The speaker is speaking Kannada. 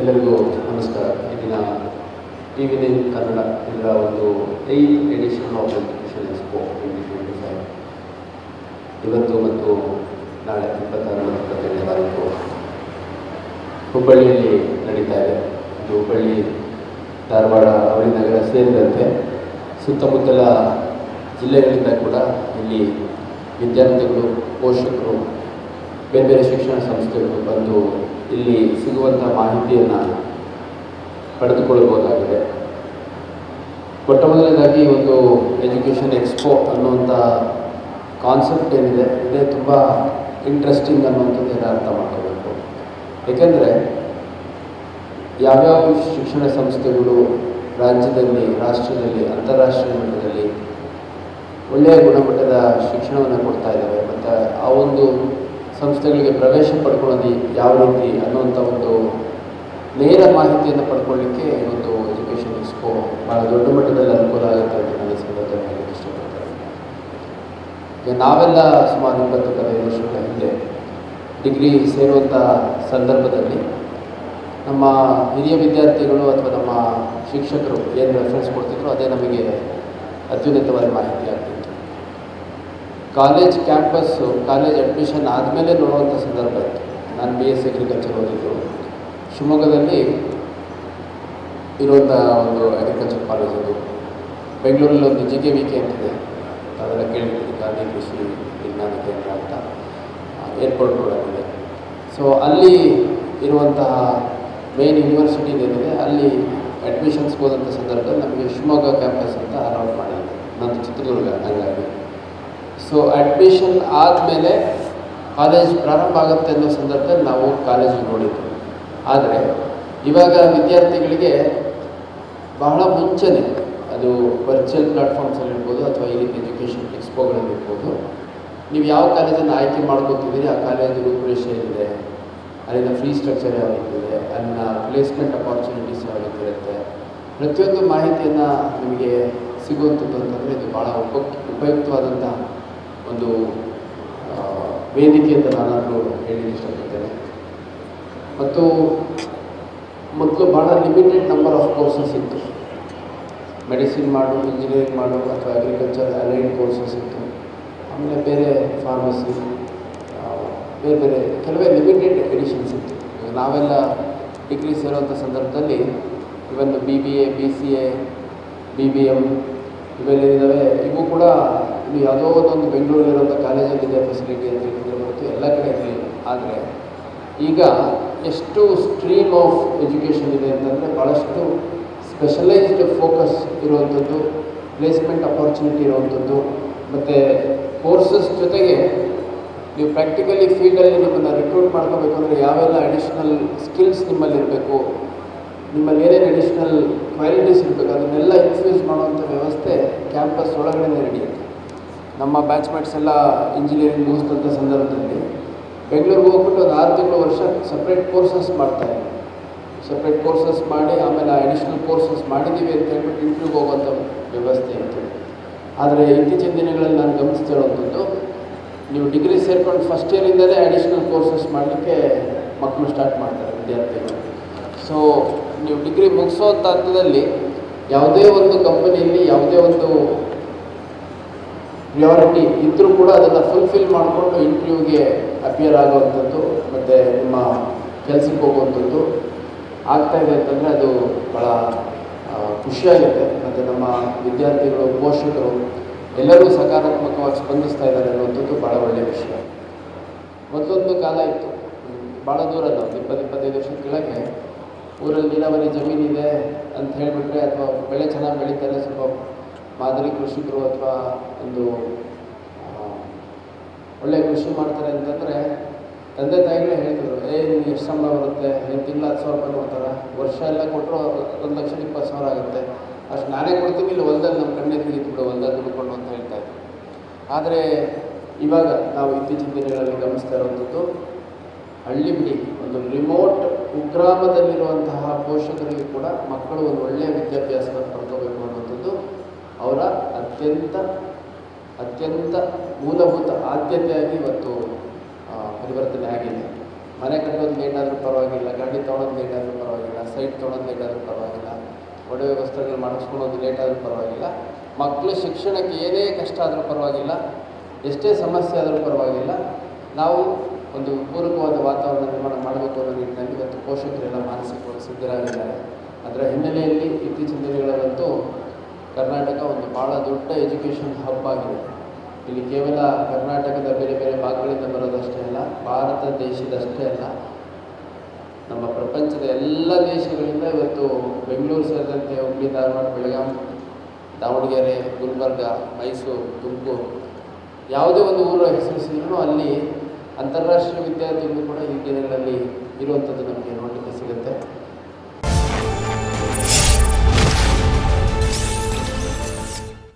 ಎಲ್ಲರಿಗೂ ನಮಸ್ಕಾರ. ಇಂದಿನ ಟಿ ವಿ ನೈನ್ ಕನ್ನಡ ಇದರ ಒಂದು eighth edition of education expo twenty twenty five ಇವತ್ತು ಮತ್ತು ನಾಳೆ ಇಪ್ಪತ್ತಾರು ಮತ್ತು ಇಪ್ಪತ್ತೇಳನೇ ತಾರೀಕು ಹುಬ್ಬಳ್ಳಿಯಲ್ಲಿ ನಡೀತಾ ಇದೆ. ಇದು ಹುಬ್ಬಳ್ಳಿ, ಧಾರವಾಡ, ಅವಳಿ ನಗರ ಸೇರಿದಂತೆ ಸುತ್ತಮುತ್ತಲ ಜಿಲ್ಲೆಗಳಿಂದ ಕೂಡ ಇಲ್ಲಿ ವಿದ್ಯಾರ್ಥಿಗಳು, ಪೋಷಕರು ಬೇರೆ ಬೇರೆ ಶಿಕ್ಷಣ ಸಂಸ್ಥೆಗಳು ಬಂದು ಇಲ್ಲಿ ಸಿಗುವಂಥ ಮಾಹಿತಿಯನ್ನು ಪಡೆದುಕೊಳ್ಳಬಹುದಾಗಿದೆ. ಮೊಟ್ಟ ಮೊದಲನೇದಾಗಿ ಒಂದು ಎಜುಕೇಷನ್ ಎಕ್ಸ್ಪೋ ಅನ್ನುವಂಥ ಕಾನ್ಸೆಪ್ಟ್ ಏನಿದೆ, ಇದೇ ತುಂಬ ಇಂಟ್ರೆಸ್ಟಿಂಗ್ ಅನ್ನುವಂಥದ್ದನ್ನು ಅರ್ಥ ಮಾಡ್ಕೋಬೇಕು. ಏಕೆಂದರೆ ಯಾವ್ಯಾವ ಶಿಕ್ಷಣ ಸಂಸ್ಥೆಗಳು ರಾಜ್ಯದಲ್ಲಿ, ರಾಷ್ಟ್ರದಲ್ಲಿ, ಅಂತಾರಾಷ್ಟ್ರೀಯ ಮಟ್ಟದಲ್ಲಿ ಒಳ್ಳೆಯ ಗುಣಮಟ್ಟದ ಶಿಕ್ಷಣವನ್ನು ಕೊಡ್ತಾ ಇದ್ದಾವೆ ಮತ್ತು ಆ ಒಂದು ಸಂಸ್ಥೆಗಳಿಗೆ ಪ್ರವೇಶ ಪಡ್ಕೊಳ್ಳೋದು ಯಾವ ರೀತಿ ಅನ್ನುವಂಥ ಒಂದು ನೇರ ಮಾಹಿತಿಯನ್ನು ಪಡ್ಕೊಳ್ಳಿಕ್ಕೆ ಇವತ್ತು ಎಜುಕೇಷನ್ ಎಕ್ಸ್ಪೋ ಭಾಳ ದೊಡ್ಡ ಮಟ್ಟದಲ್ಲಿ ಅನುಕೂಲ ಆಗುತ್ತೆ ಅಂತ ನಾನು ಈ ಸಂದರ್ಭದಲ್ಲಿ ಹೇಳಕ್ಕೆ ಇಷ್ಟಪಡ್ತೇನೆ. ಈಗ ನಾವೆಲ್ಲ ಸುಮಾರು ಇಪ್ಪತ್ತು ಹದಿನೈದು ವರ್ಷಗಳ ಹಿಂದೆ ಡಿಗ್ರಿ ಸೇರುವಂಥ ಸಂದರ್ಭದಲ್ಲಿ ನಮ್ಮ ಹಿರಿಯ ವಿದ್ಯಾರ್ಥಿಗಳು ಅಥವಾ ನಮ್ಮ ಶಿಕ್ಷಕರು ಏನು ರೆಫರೆನ್ಸ್ ಕೊಡ್ತಿದ್ರು ಅದೇ ನಮಗೆ ಅತ್ಯುನ್ನತವಾದ ಮಾಹಿತಿ ಆಗ್ತಿತ್ತು. ಕಾಲೇಜ್ ಕ್ಯಾಂಪಸ್ಸು ಕಾಲೇಜ್ ಅಡ್ಮಿಷನ್ ಆದಮೇಲೆ ನೋಡುವಂಥ ಸಂದರ್ಭ ಇತ್ತು. ನಾನು ಬಿ ಎಸ್ ಅಗ್ರಿಕಲ್ಚರ್ ಓದಿದ್ದು. ಶಿವಮೊಗ್ಗದಲ್ಲಿ ಇರುವಂಥ ಒಂದು ಅಗ್ರಿಕಲ್ಚರ್ ಕಾಲೇಜ್ ಅದು. ಬೆಂಗಳೂರಲ್ಲಿ ಒಂದು ಜಿ ಕೆ ವಿ ಕೆ ಅಂತಿದೆ ಅದೆಲ್ಲ ಕೇಳಿದ್ದೀನಿ. ಗಾಂಧಿ ಕೃಷಿ ವಿಜ್ಞಾನ ಕೇಂದ್ರ ಅಂತ. ಏರ್ಪೋರ್ಟ್ ರೋಡಲ್ಲಿದೆ ಸೊ ಅಲ್ಲಿ ಇರುವಂತಹ ಮೇನ್ ಯೂನಿವರ್ಸಿಟಿ ಏನಿದೆ ಅಲ್ಲಿ ಅಡ್ಮಿಷನ್ಸ್ಗೆ ಹೋದಂಥ ಸಂದರ್ಭದಲ್ಲಿ ನಮಗೆ ಶಿವಮೊಗ್ಗ ಸೊ ಅಡ್ಮಿಷನ್ ಆದಮೇಲೆ ಕಾಲೇಜ್ ಪ್ರಾರಂಭ ಆಗುತ್ತೆ ಅನ್ನೋ ಸಂದರ್ಭದಲ್ಲಿ ನಾವು ಕಾಲೇಜ್ ನೋಡಿದ್ವಿ ಆದರೆ, ಇವಾಗ ವಿದ್ಯಾರ್ಥಿಗಳಿಗೆ ಬಹಳ ಮುಂಚೆನೇ ಅದು ವರ್ಚುವಲ್ ಪ್ಲಾಟ್ಫಾರ್ಮ್ಸಲ್ಲಿ ಇರ್ಬೋದು ಅಥವಾ ಈ ರೀತಿ ಎಜುಕೇಷನ್ ಎಕ್ಸ್ಪೋಗಳಲ್ಲಿ ಇರ್ಬೋದು. ನೀವು ಯಾವ ಕಾಲೇಜನ್ನು ಆಯ್ಕೆ ಮಾಡ್ಕೊತಿದ್ದೀರಿ, ಆ ಕಾಲೇಜು ರೂಪುರೇಷೆ ಏನಿದೆ? ಅಲ್ಲಿನ ಫೀ ಸ್ಟ್ರಕ್ಚರ್ ಯಾವ ರೀತಿ ಇದೆ ಅಲ್ಲಿನ ಪ್ಲೇಸ್ಮೆಂಟ್ ಅಪಾರ್ಚುನಿಟೀಸ್ ಯಾವ ರೀತಿ ಇರುತ್ತೆ ಪ್ರತಿಯೊಂದು ಮಾಹಿತಿಯನ್ನು ನಿಮಗೆ ಸಿಗುವಂಥದ್ದು ಅಂತಂದರೆ ಇದು ಭಾಳ ಉಪ ಉಪಯುಕ್ತವಾದಂಥ ಒಂದು ವೇದಿಕೆ ಅಂತ ನಾನಾದರೂ ಹೇಳಿ ಇಷ್ಟಪಡ್ತೇನೆ ಮತ್ತು ಮೊದಲು ಭಾಳ ಲಿಮಿಟೆಡ್ ನಂಬರ್ ಆಫ್ ಕೋರ್ಸಸ್ ಇತ್ತು. ಮೆಡಿಸಿನ್ ಮಾಡು ಇಂಜಿನಿಯರಿಂಗ್ ಮಾಡು ಅಥವಾ ಅಗ್ರಿಕಲ್ಚರ್ ಅಲೈಡ್ ಕೋರ್ಸಸ್ ಇತ್ತು. ಆಮೇಲೆ ಬೇರೆ ಫಾರ್ಮಸಿ ಬೇರೆ ಬೇರೆ ಕೆಲವೇ ಲಿಮಿಟೆಡ್ ಎಡಿಷನ್ಸ್ ಇತ್ತು. ನಾವೆಲ್ಲ ಡಿಗ್ರಿ ಸೇರುವಂಥ ಸಂದರ್ಭದಲ್ಲಿ even B B A B C A B B M ಇವೆಲ್ಲಿದ್ದಾವೆ ಇವು ಕೂಡ ಇಲ್ಲಿ ಯಾವುದೋ ಒಂದೊಂದು ಬೆಂಗಳೂರಲ್ಲಿರುವಂಥ ಕಾಲೇಜಲ್ಲಿದೆ ಫೆಸಿಲಿಟಿ ಅಂತ ಹೇಳಿದ್ರೆ ಮತ್ತು ಎಲ್ಲ ಕಡೆ ಇರಲಿಲ್ಲ ಆದರೆ ಈಗ ಎಷ್ಟು ಸ್ಟ್ರೀಮ್ ಆಫ್ ಎಜುಕೇಷನ್ ಇದೆ ಅಂತಂದರೆ ಭಾಳಷ್ಟು ಸ್ಪೆಷಲೈಸ್ಡ್ ಫೋಕಸ್ ಇರುವಂಥದ್ದು ಪ್ಲೇಸ್ಮೆಂಟ್ ಅಪಾರ್ಚುನಿಟಿ ಇರುವಂಥದ್ದು. ಮತ್ತು ಕೋರ್ಸಸ್ ಜೊತೆಗೆ ನೀವು ಪ್ರಾಕ್ಟಿಕಲಿ ಫೀಲ್ಡಲ್ಲಿ ನಿಮ್ಮನ್ನು ರಿಕ್ರೂಟ್ ಮಾಡ್ಕೋಬೇಕು ಅಂದರೆ ಯಾವೆಲ್ಲ ಅಡಿಷ್ನಲ್ ಸ್ಕಿಲ್ಸ್ ನಿಮ್ಮಲ್ಲಿ ಇರಬೇಕು ನಿಮ್ಮಲ್ಲಿ ಏನೇನು ಅಡಿಷ್ನಲ್ ಕ್ವಾಲಿಟೀಸ್ ಇರಬೇಕು, ಅದನ್ನೆಲ್ಲ ಇನ್ಫ್ಯೂಸ್ ಮಾಡುವಂಥ ವ್ಯವಸ್ಥೆ ಕ್ಯಾಂಪಸ್ ಒಳಗಡೆ ನಡೆಯುತ್ತೆ ನಮ್ಮ ಬ್ಯಾಚ್ಮೇಟ್ಸ್ ಎಲ್ಲ ಇಂಜಿನಿಯರಿಂಗ್ ಮುಗಿಸಿದಂಥ ಸಂದರ್ಭದಲ್ಲಿ ಬೆಂಗಳೂರಿಗೆ ಹೋಗ್ಬಿಟ್ಟು ಒಂದು ಆರು ತಿಂಗಳು ವರ್ಷ ಸಪ್ರೇಟ್ ಕೋರ್ಸಸ್ ಮಾಡ್ತಾರೆ ಸಪ್ರೇಟ್ ಕೋರ್ಸಸ್ ಮಾಡಿ, ಆಮೇಲೆ ಅಡಿಷ್ನಲ್ ಕೋರ್ಸಸ್ ಮಾಡಿದ್ದೀವಿ ಅಂತ ಹೇಳ್ಬಿಟ್ಟು ಇಂಟ್ರ್ಯೂಗೆ ಹೋಗುವಂಥ ವ್ಯವಸ್ಥೆ ಇತ್ತು. ಆದರೆ ಇತ್ತೀಚಿನ ದಿನಗಳಲ್ಲಿ ನಾನು ಗಮನಿಸ್ತಿರುವಂಥದ್ದು ನೀವು ಡಿಗ್ರಿ ಸೇರ್ಕೊಂಡು ಫಸ್ಟ್ ಇಯರಿಂದಲೇ ಅಡಿಷ್ನಲ್ ಕೋರ್ಸಸ್ ಮಾಡಲಿಕ್ಕೆ ಮಕ್ಕಳು ಸ್ಟಾರ್ಟ್ ಮಾಡ್ತಾರೆ, ವಿದ್ಯಾರ್ಥಿಗಳು. ಸೊ ನೀವು ಡಿಗ್ರಿ ಮುಗಿಸುವಂಥ ಹಂತದಲ್ಲಿ ಯಾವುದೇ ಒಂದು ಕಂಪನಿಯಲ್ಲಿ ಯಾವುದೇ ಒಂದು ಪ್ರಿಯಾರಿಟಿ ಇದ್ದರೂ ಕೂಡ ಅದನ್ನು ಫುಲ್ಫಿಲ್ ಮಾಡಿಕೊಂಡು ಇಂಟರ್ವ್ಯೂಗೆ ಅಪಿಯರ್ ಆಗುವಂಥದ್ದು ಮತ್ತು ನಿಮ್ಮ ಕೆಲಸಕ್ಕೆ ಹೋಗುವಂಥದ್ದು ಆಗ್ತಾ ಇದೆ ಅಂತಂದರೆ ಅದು ಭಾಳ ಖುಷಿಯಾಗುತ್ತೆ. ಮತ್ತು ನಮ್ಮ ವಿದ್ಯಾರ್ಥಿಗಳು, ಪೋಷಕರು ಎಲ್ಲರೂ ಸಕಾರಾತ್ಮಕವಾಗಿ ಸ್ಪಂದಿಸ್ತಾ ಇದ್ದಾರೆ ಅನ್ನುವಂಥದ್ದು ಭಾಳ ಒಳ್ಳೆಯ ವಿಷಯ. ಮೊದಲೊಂದು ಕಾಲ ಇತ್ತು. ಭಾಳ ದೂರ ನಾವು, ಇಪ್ಪತ್ತು, ಇಪ್ಪತ್ತೈದು ವರ್ಷದ ಕೆಳಗೆ ಊರಲ್ಲಿ ನೀರಾವರಿ ಜಮೀನಿದೆ ಅಂತ ಹೇಳಿಬಿಟ್ರೆ ಅಥವಾ ಬೆಳೆ ಚೆನ್ನಾಗಿ ಬೆಳೀತಾರೆ ಸ್ವಲ್ಪ ಮಾದರಿ ಕೃಷಿಕರು ಅಥವಾ ಒಂದು ಒಳ್ಳೆ ಕೃಷಿ ಮಾಡ್ತಾರೆ ಅಂತಂದರೆ ತಂದೆ ತಾಯಿಗಳೇ ಹೇಳ್ತಿದ್ರು, ಏ ನಿಮ್ಗೆ ಎಷ್ಟು ಸಂಬಳ ಬರುತ್ತೆ? ಏನು ತಿಂಗಳ ಹತ್ತು ಸಾವಿರ ರೂಪಾಯಿ ಕೊಡ್ತಾರೆ? ವರ್ಷ ಎಲ್ಲ ಕೊಟ್ಟರು ಒಂದು ಲಕ್ಷದ ಇಪ್ಪತ್ತು ಸಾವಿರ ಆಗುತ್ತೆ. ಅಷ್ಟು ನಾನೇ ಕೊಡ್ತೀನಿ, ಇಲ್ಲಿ ಹೊಲ್ದಲ್ಲಿ ನಮ್ಮ ಕಣ್ಣೆದುರಿಗೆ ಇಟ್ಬಿಡು, ಹೊಲ್ದಲ್ಲಿ ದುಡ್ಕೊಂಡು ಅಂತ ಹೇಳ್ತಾ ಇದ್ರು. ಆದರೆ ಇವಾಗ ನಾವು ಇತ್ತೀಚಿನ ದಿನಗಳಲ್ಲಿ ಗಮನಿಸ್ತಾ ಇರುವಂಥದ್ದು ಹಳ್ಳಿ ಬಿಡಿ, ಒಂದು ರಿಮೋಟ್ ಕುಗ್ರಾಮದಲ್ಲಿರುವಂತಹ ಪೋಷಕರಿಗೆ ಕೂಡ ಮಕ್ಕಳು ಒಂದು ಒಳ್ಳೆಯ ವಿದ್ಯಾಭ್ಯಾಸವನ್ನು ಪಡ್ಕೋಬೇಕು ಅನ್ನುವಂಥದ್ದು ಅವರ ಅತ್ಯಂತ ಅತ್ಯಂತ ಮೂಲಭೂತ ಆದ್ಯತೆಯಾಗಿ ಇವತ್ತು ಪರಿವರ್ತನೆ ಆಗಿದೆ. ಮನೆ ಕಟ್ಟೋದು ಲೇಟ್ ಆದರೂ ಪರವಾಗಿಲ್ಲ, ಗಾಡಿ ತೊಗೊಳೋದು ಲೇಟ್ ಆದರೂ ಪರವಾಗಿಲ್ಲ ತೊಗೊಳೋದು ಲೇಟ್ ಆದರೂ ಪರವಾಗಿಲ್ಲ, ಒಡವೆ ವಸ್ತ್ರಗಳು ಮಾಡಿಸ್ಕೊಳ್ಳೋದು ಲೇಟ್ ಆದರೂ ಪರವಾಗಿಲ್ಲ ಮಕ್ಕಳ ಶಿಕ್ಷಣಕ್ಕೆ ಏನೇ ಕಷ್ಟ ಆದರೂ ಪರವಾಗಿಲ್ಲ, ಎಷ್ಟೇ ಸಮಸ್ಯೆ ಆದರೂ ಪರವಾಗಿಲ್ಲ. ನಾವು ಒಂದು ಪೂರಕವಾದ ವಾತಾವರಣ ನಿರ್ಮಾಣ ಮಾಡಬೇಕು ಅನ್ನೋ ನಿಟ್ಟಿನಲ್ಲಿ ಇವತ್ತು ಪೋಷಕರೆಲ್ಲ ಮಾನಸಿಕವಾಗಿ ಸಿದ್ಧರಾಗಿದ್ದಾರೆ. ಅದರ ಹಿನ್ನೆಲೆಯಲ್ಲಿ ಇತ್ತೀಚಿನ ದಿನಗಳಲ್ಲಂತೂ ಕರ್ನಾಟಕ ಒಂದು ಭಾಳ ದೊಡ್ಡ ಎಜುಕೇಷನ್ ಹಬ್ ಆಗಿದೆ. ಇಲ್ಲಿ ಕೇವಲ ಕರ್ನಾಟಕದ ಬೇರೆ ಬೇರೆ ಭಾಗಗಳಿಂದ ಬರೋದಷ್ಟೇ ಅಲ್ಲ, ಭಾರತ ದೇಶದಷ್ಟೇ ಅಲ್ಲ, ನಮ್ಮ ಪ್ರಪಂಚದ ಎಲ್ಲ ದೇಶಗಳಿಂದ ಇವತ್ತು ಬೆಂಗಳೂರು ಸೇರಿದಂತೆ ಹುಬ್ಬಳ್ಳಿ ಧಾರವಾಡ, ಬೆಳಗಾಂ, ದಾವಣಗೆರೆ, ಗುಲ್ಬರ್ಗ, ಮೈಸೂರು, ತುಮಕೂರು ಯಾವುದೇ ಒಂದು ಊರ ಹೆಸರಿಸಿದ್ರು ಅಲ್ಲಿ ಅಂತಾರಾಷ್ಟ್ರೀಯ ವಿದ್ಯಾರ್ಥಿಗಳು ಕೂಡ ಈ ದಿನಗಳಲ್ಲಿ ಇರುವಂಥದ್ದು ನಮಗೆ ನೋಡಲಿಕ್ಕೆ ಸಿಗುತ್ತೆ.